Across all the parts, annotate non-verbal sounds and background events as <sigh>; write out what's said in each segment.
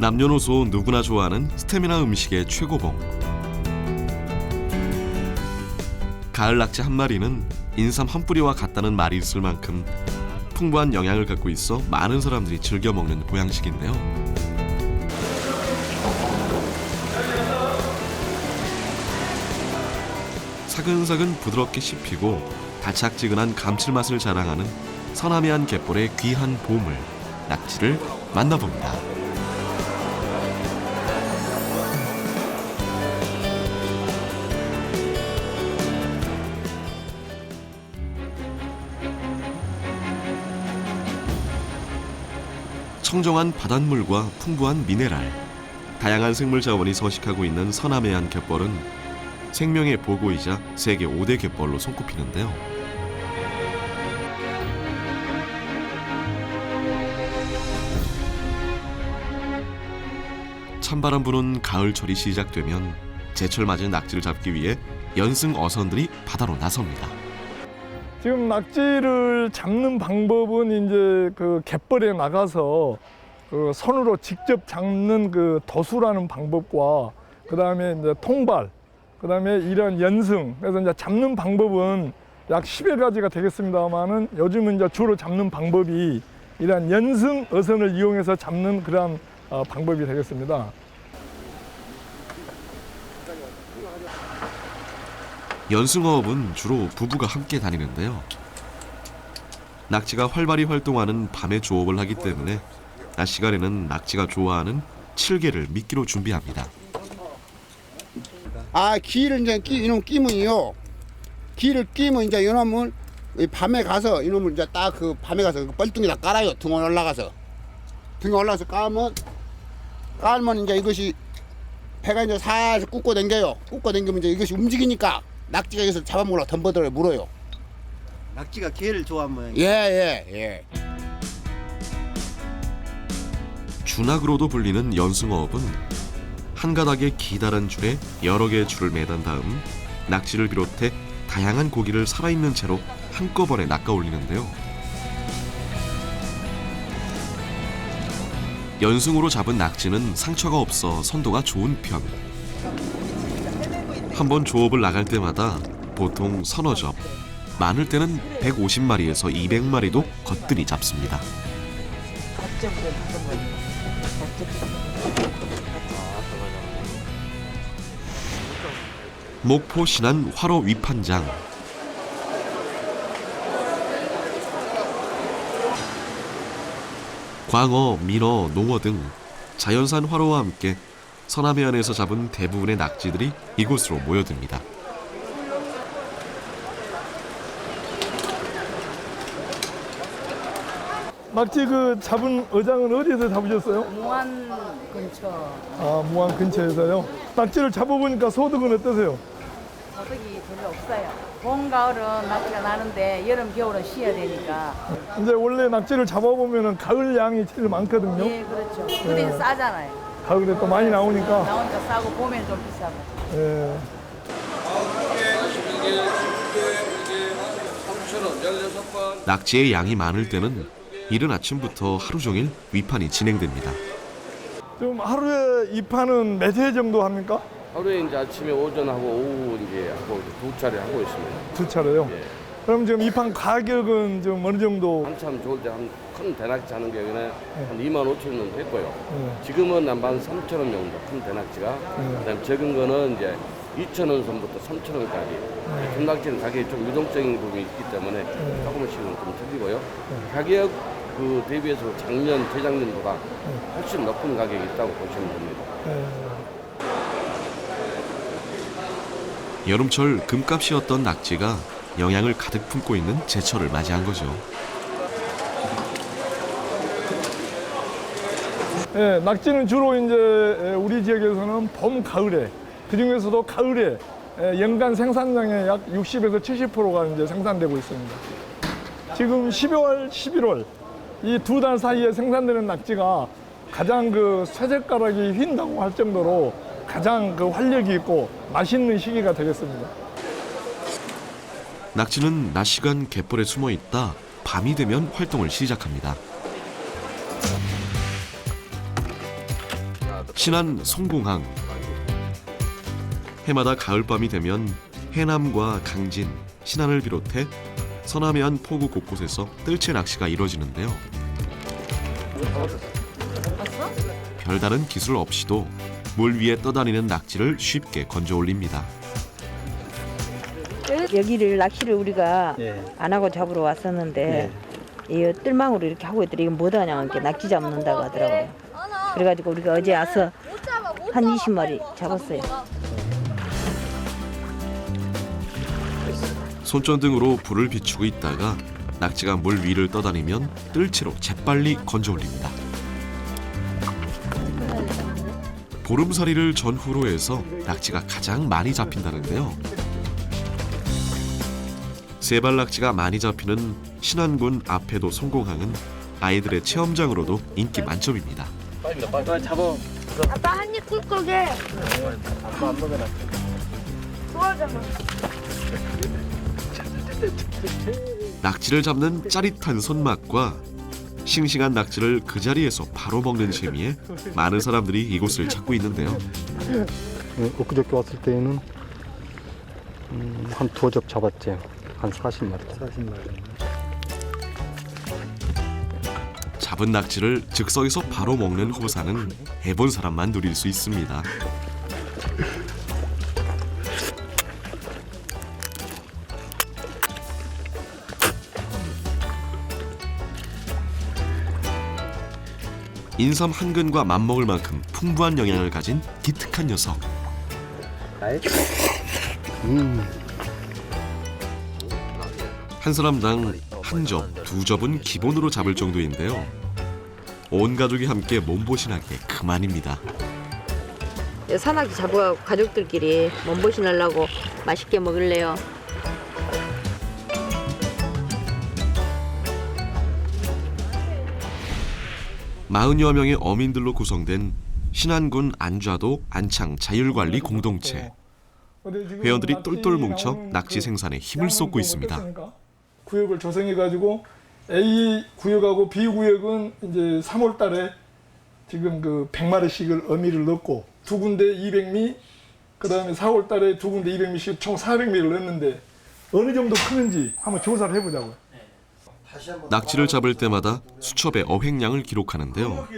남녀노소 누구나 좋아하는 스테미나 음식의 최고봉. 가을 낙지 한 마리는 인삼 한 뿌리와 같다는 말이 있을 만큼 풍부한 영양을 갖고 있어 많은 사람들이 즐겨 먹는 보양식인데요. 사근사근 부드럽게 씹히고 달짝지근한 감칠맛을 자랑하는 서남해안 갯벌의 귀한 보물 낙지를 만나봅니다. 청정한 바닷물과 풍부한 미네랄, 다양한 생물 자원이 서식하고 있는 서남해안 갯벌은 생명의 보고이자 세계 5대 갯벌로 손꼽히는데요. 찬바람 부는 가을철이 시작되면 제철 맞은 낙지를 잡기 위해 연승 어선들이 바다로 나섭니다. 지금 낙지를 잡는 방법은 이제 그 갯벌에 나가서 그 손으로 직접 잡는 그 도수라는 방법과 그 다음에 이제 통발, 그 다음에 이런 연승. 그래서 이제 잡는 방법은 약 10여 가지가 되겠습니다만은 요즘은 이제 주로 잡는 방법이 이런 연승 어선을 이용해서 잡는 그러한 어, 방법이 되겠습니다. 연승어업은 주로 부부가 함께 다니는데요. 낙지가 활발히 활동하는 밤에 조업을 하기 때문에 낮 시간에는 낙지가 좋아하는 칠개를 미끼로 준비합니다. 아 기를 이제 끼 이놈 끼면요. 기를 끼면 이제 이놈은 이 밤에 가서 이놈을 이제 딱 그 밤에 가서 그 뻘뚱이다 깔아요. 등원 올라가서. 등원 올라가서 까면 깔면 이제 이것이 배가 이제 살살 굽고 당겨요. 굽고 당기면 이제 이것이 움직이니까 낙지가 여기서 잡아먹으러 덤버들어 물어요 낙지가 게를 좋아한 모양이에요. 예 예 예, 준악으로도 불리는 연승어업은 한 가닥의 기다란 줄에 여러 개의 줄을 매단 다음 낙지를 비롯해 다양한 고기를 살아있는 채로 한꺼번에 낚아 올리는데요. 연승으로 잡은 낙지는 상처가 없어 선도가 좋은 편. 한 번 조업을 나갈 때마다 보통 서너 점, 많을 때는 150마리에서 200마리도 거뜬히 잡습니다. 목포 신안 화로 위판장 광어, 민어, 농어 등 자연산 화로와 함께 서남해안에서 잡은 대부분의 낙지들이 이곳으로 모여듭니다. 낙지 그 잡은 어장은 어디에서 잡으셨어요? 무안 근처 아, 무안 근처에서요. 낙지를 잡아보니까 소득은 어떠세요? 소득이 별로 없어요. 봄, 가을은 낙지가 나는데 여름, 겨울은 쉬어야 되니까. 이제 원래 낙지를 잡아보면 가을 양이 제일 많거든요. 예, 그렇죠. 그게 싸잖아요. 가을에 또 많이 나오니까. 나오니까 싸고 봄에는 좀 비싸고. 예. 낙지의 양이 많을 때는 이른 아침부터 하루 종일 위판이 진행됩니다. 좀 하루에 이 판은 몇 회 정도 합니까? 하루에 이제 아침에 오전하고 오후 이제 하고 두 차례 하고 있습니다. 두 차례요. 예. 그럼 지금 이 판 가격은 좀 어느 정도? 한참 좋을 때 한 큰 대낙지 하는 경우에는 한 2만 5천 원 정도 했고요. 예. 지금은 한 3천 원 정도 큰 대낙지가. 예. 그다음 적은 거는 이제 2천 원 선부터 3천 원까지. 금낙지는 가격이 좀 유동적인 부분이 있기 때문에 조금씩은 좀 틀리고요. 가격 그 대비해서 작년, 재작년보다 훨씬 높은 가격이 있다고 보시면 됩니다. 예. 여름철 금값이었던 낙지가 영양을 가득 품고 있는 제철을 맞이한 거죠. 예, 낙지는 주로 이제 우리 지역에서는 봄, 가을에 그 중에서도 가을에 예, 연간 생산량의 약 60에서 70%가 이제 생산되고 있습니다. 지금 12월, 11월 이 두 달 사이에 생산되는 낙지가 가장 그 쇠젓가락이 휜다고 할 정도로 가장 그 활력이 있고 맛있는 시기가 되겠습니다. 낙지는 낮 시간 갯벌에 숨어 있다 밤이 되면 활동을 시작합니다. 신안 송공항 해마다 가을밤이 되면 해남과 강진, 신안을 비롯해 서남해안 포구 곳곳에서 뜰채 낚시가 이루어지는데요. 별다른 기술 없이도 물 위에 떠다니는 낙지를 쉽게 건져 올립니다. 여기를 낚시를 우리가 예. 안 하고 잡으러 왔었는데 이 뜰망으로 이렇게 하고 있더니 이건 뭐하냐 이렇게 낙지 잡는다고 하더라고요. 그래가지고 우리가 어제 와서 한 20마리 잡았어요. 손전등으로 불을 비추고 있다가 낙지가 물 위를 떠다니면 뜰채로 재빨리 건져 올립니다. 보름살이를 전후로 해서 낙지가 가장 많이 잡힌다는데요. 세발 낙지가 많이 잡히는 신안군 앞에도 송공항은 아이들의 체험장으로도 인기 만점입니다. 아빠 한 입 꿀꺽에 좋아하잖아 낙지를 잡는 짜릿한 손맛과 싱싱한 낙지를 그 자리에서 바로 먹는 재미에 많은 사람들이 이곳을 찾고 있는데요. 예, 엊그저께 왔을 때에는 음, 한 두어 접 잡았지. 한 40마리. 40마리. 잡은 낙지를 즉석에서 바로 먹는 호사는 해본 사람만 누릴 수 있습니다. 인삼 한 근과 맞먹을 만큼 풍부한 영양을 가진 기특한 녀석. 한 사람당 한 접, 두 접은 기본으로 잡을 정도인데요. 온 가족이 함께 몸보신하기에 그만입니다. 산낙지 잡아 가족들끼리 몸보신 하려고 맛있게 먹을래요. 마흔여 명의 어민들로 구성된 신안군 안좌도 안창 자율관리 공동체. 회원들이 똘똘 뭉쳐 낙지 그 생산에 힘을 쏟고 또 있습니다. 구역을 조성해 가지고 A 구역하고 B 구역은 이제 3월 달에 지금 그 100마리씩을 어미를 넣고 두 군데 200미 그다음에 4월 달에 두 군데 200미씩 총 400미를 넣었는데 어느 정도 크는지 한번 조사를 해 보자고요. 낙지를 잡을 때마다 수첩의 어획량을 기록하는데요.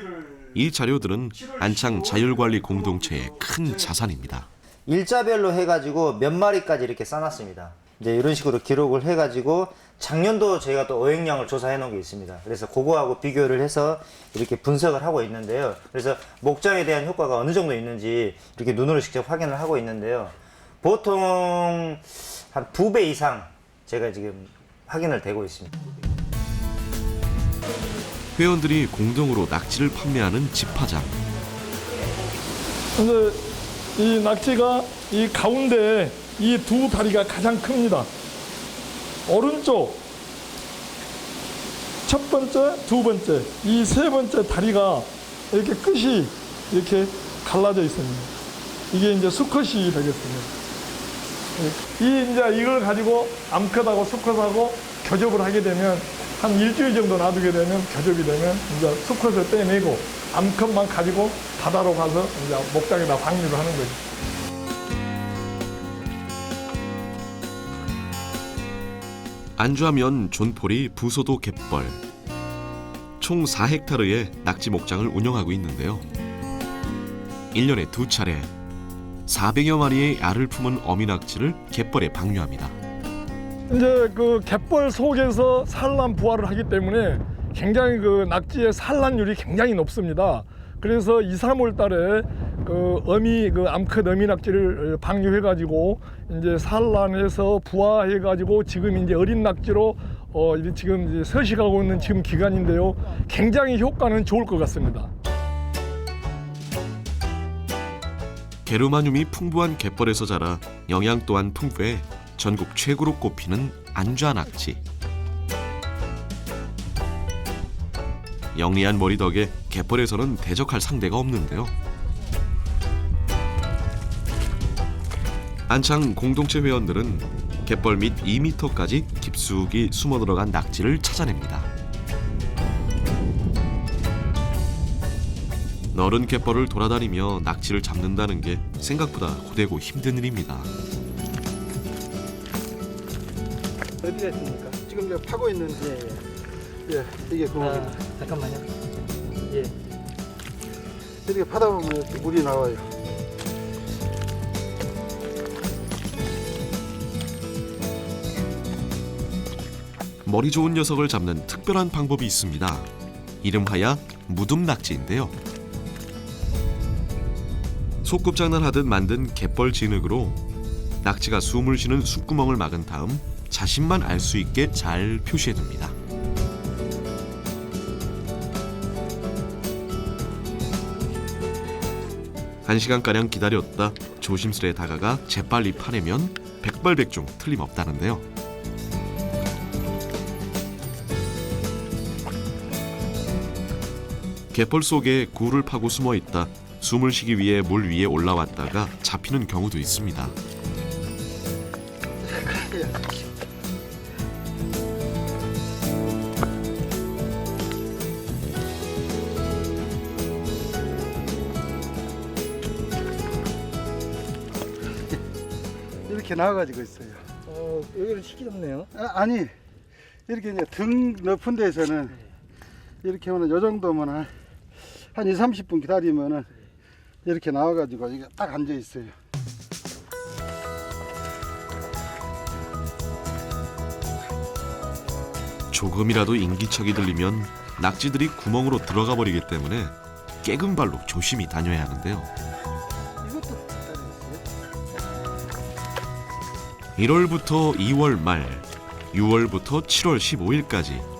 이 자료들은 안창 자율관리 공동체의 큰 자산입니다. 일자별로 해가지고 몇 마리까지 이렇게 써놨습니다. 이제 이런 식으로 기록을 해가지고 작년도 저희가 또 어획량을 조사해 놓은 게 있습니다. 그래서 그거하고 비교를 해서 이렇게 분석을 하고 있는데요. 그래서 목장에 대한 효과가 어느 정도 있는지 이렇게 눈으로 직접 확인을 하고 있는데요. 보통 한 두 배 이상 제가 지금 확인을 되고 있습니다. 회원들이 공동으로 낙지를 판매하는 집화장. 근데 이 낙지가 이 가운데 이 두 다리가 가장 큽니다. 오른쪽 첫 번째, 두 번째, 이 세 번째 다리가 이렇게 끝이 이렇게 갈라져 있습니다. 이게 이제 수컷이 되겠습니다. 이 이제 이걸 가지고 암컷하고 수컷하고 교접을 하게 되면 한 일주일 정도 놔두게 되면 교접이 되면 이제 수컷을 떼내고 암컷만 가지고 바다로 가서 이제 목장에다 방류를 하는 거죠. 안주하면 존포리 부소도 갯벌. 총 4헥타르의 낙지 목장을 운영하고 있는데요. 1년에 두 차례 400여 마리의 알을 품은 어미 낙지를 갯벌에 방류합니다. 이제 그 갯벌 속에서 산란 부화를 하기 때문에 굉장히 그 낙지의 산란율이 굉장히 높습니다. 그래서 2, 3월 달에 그 어미 그 암컷 어미 낙지를 방류해 가지고 이제 산란해서 부화해 가지고 지금 이제 어린 낙지로 어 이제 지금 이제 서식하고 있는 지금 기간인데요. 굉장히 효과는 좋을 것 같습니다. 게르마늄이 풍부한 갯벌에서 자라 영양 또한 풍부해 전국 최고로 꼽히는 안좌 낙지. 영리한 머리 덕에 갯벌에서는 대적할 상대가 없는데요. 안창 공동체 회원들은 갯벌 밑 2m까지 깊숙이 숨어 들어간 낙지를 찾아냅니다. 너른 갯벌을 돌아다니며 낙지를 잡는다는 게 생각보다 고되고 힘든 일입니다. 어디가 있습니까? 지금 저 파고 있는 예, 예. 예 이게 그 아, 잠깐만요. 예. 이렇게 파다 보면 물이 나와요. 머리 좋은 녀석을 잡는 특별한 방법이 있습니다. 이름하여 무둠 낙지인데요. 소꿉장난 하듯 만든 갯벌 진흙으로 낙지가 숨을 쉬는 숨구멍을 막은 다음 자신만 알 수 있게 잘 표시해둡니다. 한 시간가량 기다렸다 조심스레 다가가 재빨리 파내면 백발백중 틀림없다는데요. 갯벌 속에 굴을 파고 숨어 있다 숨을 쉬기 위해 물 위에 올라왔다가 잡히는 경우도 있습니다. 이렇게 나와가지고 있어요. 어, 여기는 시기 덥네요. 아, 니 이렇게 이제 등 높은 데서는 이렇게 하면 요 정도면 한, 한 2, 30분 기다리면은 이렇게 나와가지고 이게 딱 앉아 있어요. 조금이라도 인기척이 들리면 낙지들이 구멍으로 들어가 버리기 때문에 깨금 발로 조심히 다녀야 하는데요. 이것도 있어요. 1월부터 2월 말, 6월부터 7월 15일까지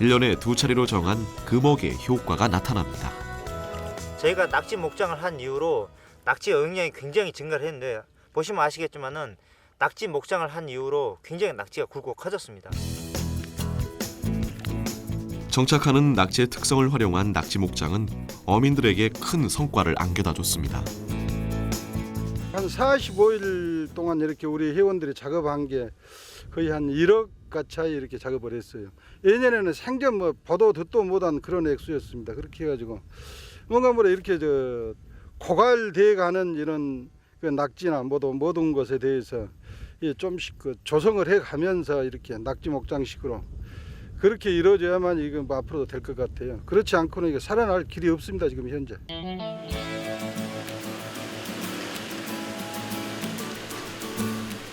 1년에 두 차례로 정한 금어의 효과가 나타납니다. 저희가 낙지 목장을 한 이후로 낙지 어획량이 굉장히 증가를 했는데 보시면 아시겠지만은 낙지 목장을 한 이후로 굉장히 낙지가 굵고 커졌습니다. 정착하는 낙지의 특성을 활용한 낙지 목장은 어민들에게 큰 성과를 안겨다 줬습니다. 한 45일 동안 이렇게 우리 회원들이 작업한 게 거의 한 1억 가차이 이렇게 작업을 했어요. 예년에는 생전 뭐 보도 듣도 못한 그런 액수였습니다. 그렇게 해가지고 뭔가 뭐라 이렇게 저 고갈돼 가는 이런 그 낙지나 모두 모든 것에 대해서 예, 좀씩 그 조성을 해 가면서 이렇게 낙지 목장식으로 그렇게 이루어져야만 이거 뭐 앞으로도 될 것 같아요. 그렇지 않고는 이게 살아날 길이 없습니다. 지금 현재.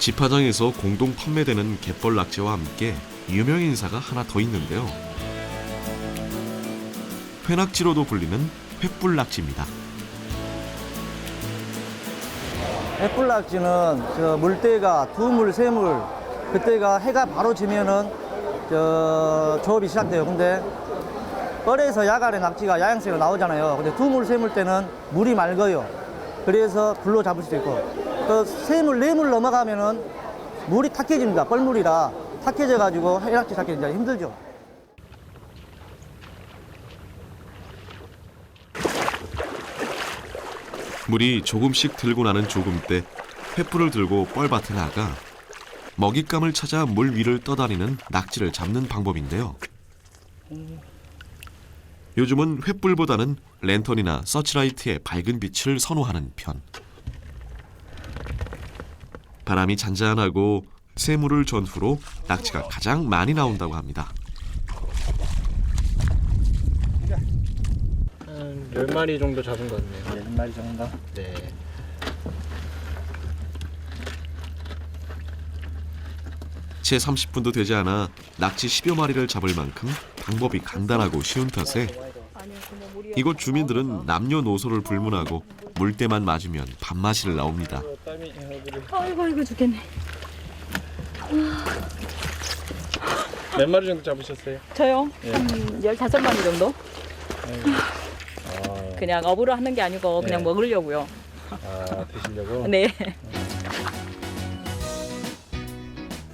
집화장에서 공동 판매되는 갯벌 낙지와 함께 유명 인사가 하나 더 있는데요. 회낙지로도 불리는 횃불 낙지입니다. 햇불낙지는 저 물때가 두물 세물 그때가 해가 바로 지면은 저 조업이 시작돼요. 근데 뻘에서 야간에 낙지가 야양새로 나오잖아요. 근데 두물 세물 때는 물이 맑아요. 그래서 불로 잡을 수 있고 그 세물 네물 넘어가면은 물이 탁해집니다. 뻘물이라 탁해져 가지고 해낙지 잡기 이제 힘들죠. 물이 조금씩 들고 나는 조금 때 횃불을 들고 뻘밭에 나가 먹잇감을 찾아 물 위를 떠다니는 낙지를 잡는 방법인데요. 요즘은 횃불보다는 랜턴이나 서치라이트의 밝은 빛을 선호하는 편. 바람이 잔잔하고 새물을 전후로 낙지가 가장 많이 나온다고 합니다. 한 10마리 정도 잡은 것 같네요. 10마리 정도. 네. 채 30분도 되지 않아 낙지 10여 마리를 잡을 만큼 방법이 간단하고 쉬운 탓에 이곳 주민들은 남녀노소를 불문하고 물때만 맞으면 밥맛이를 나옵니다. 아이고 이거 죽겠네. 몇 마리 정도 잡으셨어요? 저요? 예. 한 15마리 정도? 아, 그냥 업으로 하는 게 아니고 그냥 네. 먹으려고요. 아 드시려고? 네.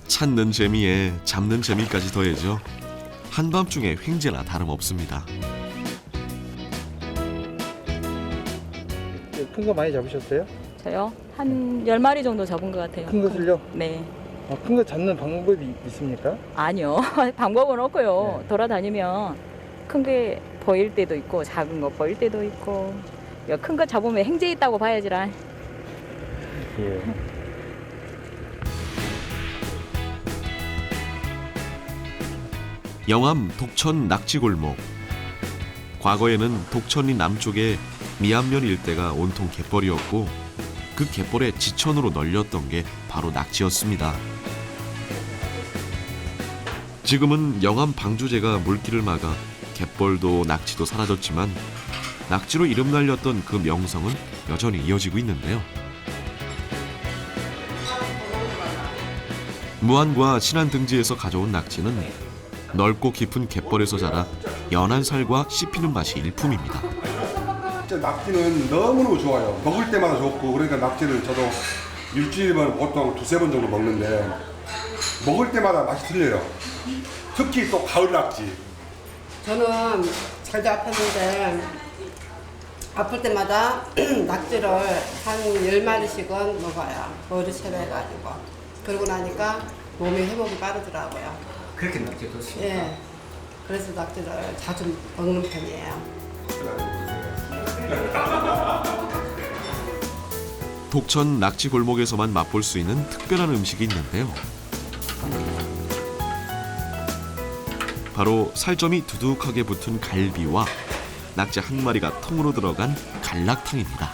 찾는 재미에 잡는 재미까지 더해져 한밤중에 횡재나 다름없습니다. 큰 거 많이 잡으셨어요? 저요? 한 10마리 정도 잡은 것 같아요. 큰 것을요? 네. 아, 큰거 잡는 방법이 있습니까? 아니요. <laughs> 방법은 없고요. 네. 돌아다니면 큰 게 보일 때도 있고 작은 거 보일 때도 있고 큰 거 잡으면 행제 있다고 봐야지라. 예. 영암 독천 낙지골목. 과거에는 독천리 남쪽에 미안면 일대가 온통 갯벌이었고 그 갯벌의 지천으로 널렸던 게 바로 낙지였습니다. 지금은 영암 방주제가 물길을 막아 갯벌도 낙지도 사라졌지만 낙지로 이름 날렸던 그 명성은 여전히 이어지고 있는데요. 무안과 신안 등지에서 가져온 낙지는 넓고 깊은 갯벌에서 자라 연한 살과 씹히는 맛이 일품입니다. 진짜 낙지는 너무너무 좋아요. 먹을 때마다 좋고 그러니까 낙지를 저도 일주일만 보통 두세 번 정도 먹는데 먹을 때마다 맛이 틀려요. 특히 또 가을 낙지. 저는 자주 아팠는데 아플 때마다 <clears throat> 낙지를 한 10마리씩은 먹어요. 머리 채려가지고. 그러고 나니까 몸이 회복이 빠르더라고요. 그렇게 낙지 좋습니다. 예. 그래서 낙지를 자주 먹는 편이에요. <laughs> 독천 낙지 골목에서만 맛볼 수 있는 특별한 음식이 있는데요. 바로 살점이 두둑하게 붙은 갈비와 낙지 한 마리가 통으로 들어간 갈락탕입니다.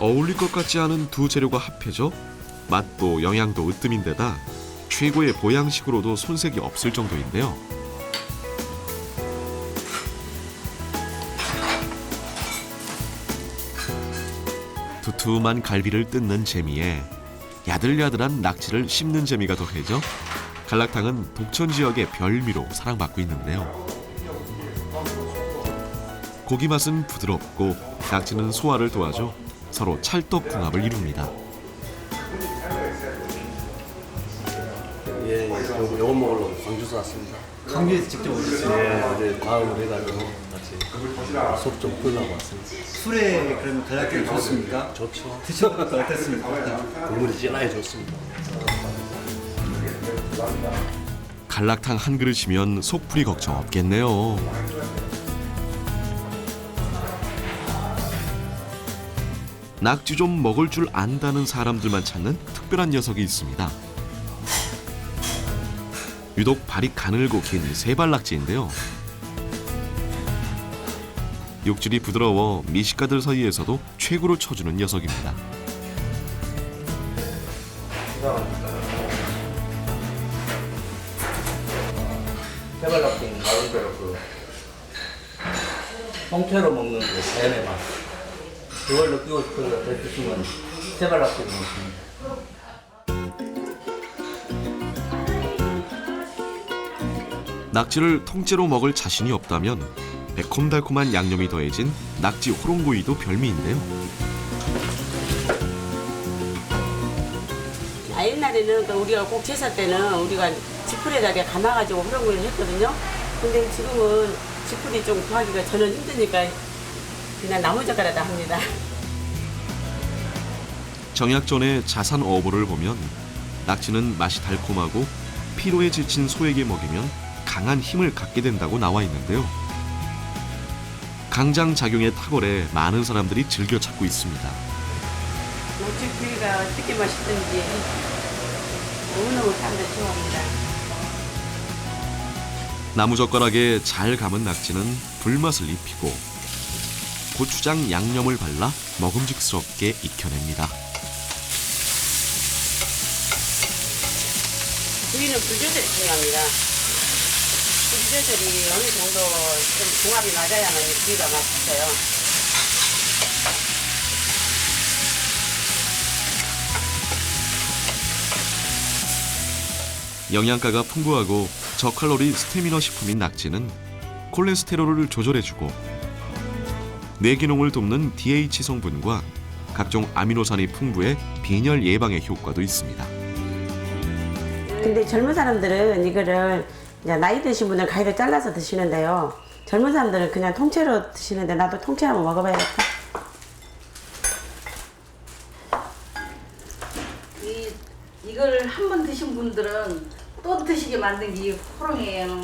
어울릴 것 같지 않은 두 재료가 합해져 맛도 영양도 으뜸인데다 최고의 보양식으로도 손색이 없을 정도인데요. 두툼한 갈비를 뜯는 재미에 야들야들한 낙지를 씹는 재미가 더해져 갈락탕은 독천 지역의 별미로 사랑받고 있는데요. 고기 맛은 부드럽고 낙지는 소화를 도와줘 서로 찰떡궁합을 이룹니다. 예, 요, 요거 먹으러 광주에서 왔습니다. 강주에서 직접 오셨어요? 예, 어제 다음을 해가지고 같이 속좀 풀려고 왔습니다. 술에 그러면 갈락탕 좋습니까? 좋죠. 드셔보니까 어떻습니까? 국물이 진하게 좋습니다. 갈락탕 한 그릇이면 속풀이 걱정 없겠네요. 낙지 좀 먹을 줄 안다는 사람들만 찾는 특별한 녀석이 있습니다. 유독 발이 가늘고 긴 세발낙지인데요. 육질이 부드러워 미식가들 사이에서도 최고로 쳐주는 녀석입니다. 해발낙지는 나름대로 그 통째로 먹는 그 자연의 맛. 그걸 느끼고 싶어서 드시면 해발낙지를 먹습니다. 낙지를 통째로 먹을 자신이 없다면 매콤달콤한 양념이 더해진 낙지 호롱구이도 별미인데요. 아, 옛날에는 그 우리가 꼭 제사 때는 우리가 지푸리에다가 감아가지고 호롱구이를 했거든요. 근데 지금은 지푸리 좀 구하기가 저는 힘드니까 그냥 나무젓가락다 합니다. 정약전의 자산 어부를 보면 낙지는 맛이 달콤하고 피로에 지친 소에게 먹이면 강한 힘을 갖게 된다고 나와 있는데요. 강장 작용에 탁월해 많은 사람들이 즐겨 찾고 있습니다. 지푸리가 어떻게 맛있든지 너무너무 사람들 좋아합니다. 나무젓가락에 잘 감은 낙지는 불맛을 입히고 고추장 양념을 발라 먹음직스럽게 익혀냅니다. 구이는 불 조절이 중요합니다. 불 조절이 어느 정도 좀 궁합이 맞아야만 이 구이가 맛있어요. 영양가가 풍부하고 저칼로리 스테미너 식품인 낙지는 콜레스테롤을 조절해주고 뇌기능을 돕는 DH 성분과 각종 아미노산이 풍부해 빈혈 예방에 효과도 있습니다. 근데 젊은 사람들은 이거를 이제 나이 드신 분들 가위로 잘라서 드시는데요. 젊은 사람들은 그냥 통째로 드시는데 나도 통째 한번 먹어봐야겠다. 이, 이걸 한 번 드신 분들은 또 드시게 만든 게 호롱이에요.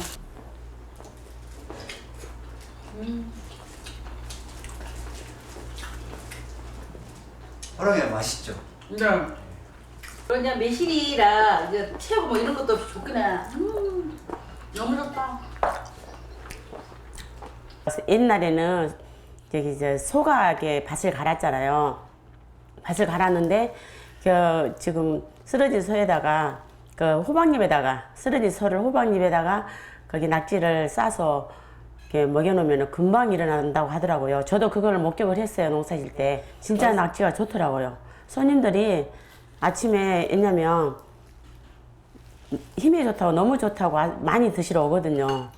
호랑이가 맛있죠. 네. 그냥 매실이라 이제 채고 뭐 이런 것도 없이 좋구나. 음, 너무 좋다. 옛날에는 저기 이제 소각에 밭을 갈았잖아요. 밭을 갈았는데 그 지금 쓰러진 소에다가 그 호박잎에다가 쓰러진 소를 호박잎에다가 거기 낙지를 싸서 이렇게 먹여놓으면 금방 일어난다고 하더라고요. 저도 그걸 목격을 했어요 농사질 때 진짜 낙지가 좋더라고요. 손님들이 아침에 왜냐면 힘이 좋다고 너무 좋다고 아- 많이 드시러 오거든요.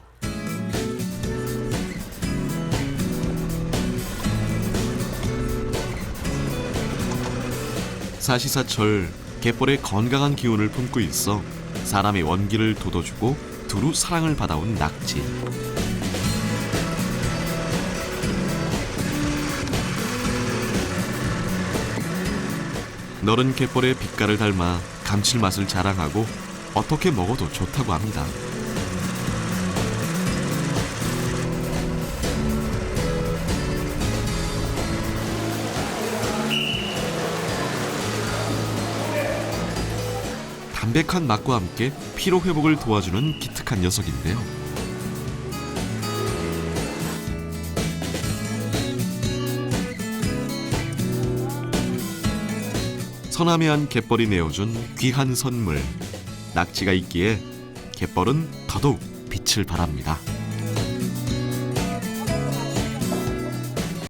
사시사철 갯벌의 건강한 기운을 품고 있어 사람의 원기를 돋워주고 두루 사랑을 받아온 낙지. 너른 갯벌의 빛깔을 닮아 감칠맛을 자랑하고 어떻게 먹어도 좋다고 합니다. 담백한 맛과 함께 피로 회복을 도와주는 기특한 녀석인데요. 서남해안 갯벌이 내어준 귀한 선물 낙지가 있기에 갯벌은 더더욱 빛을 발합니다.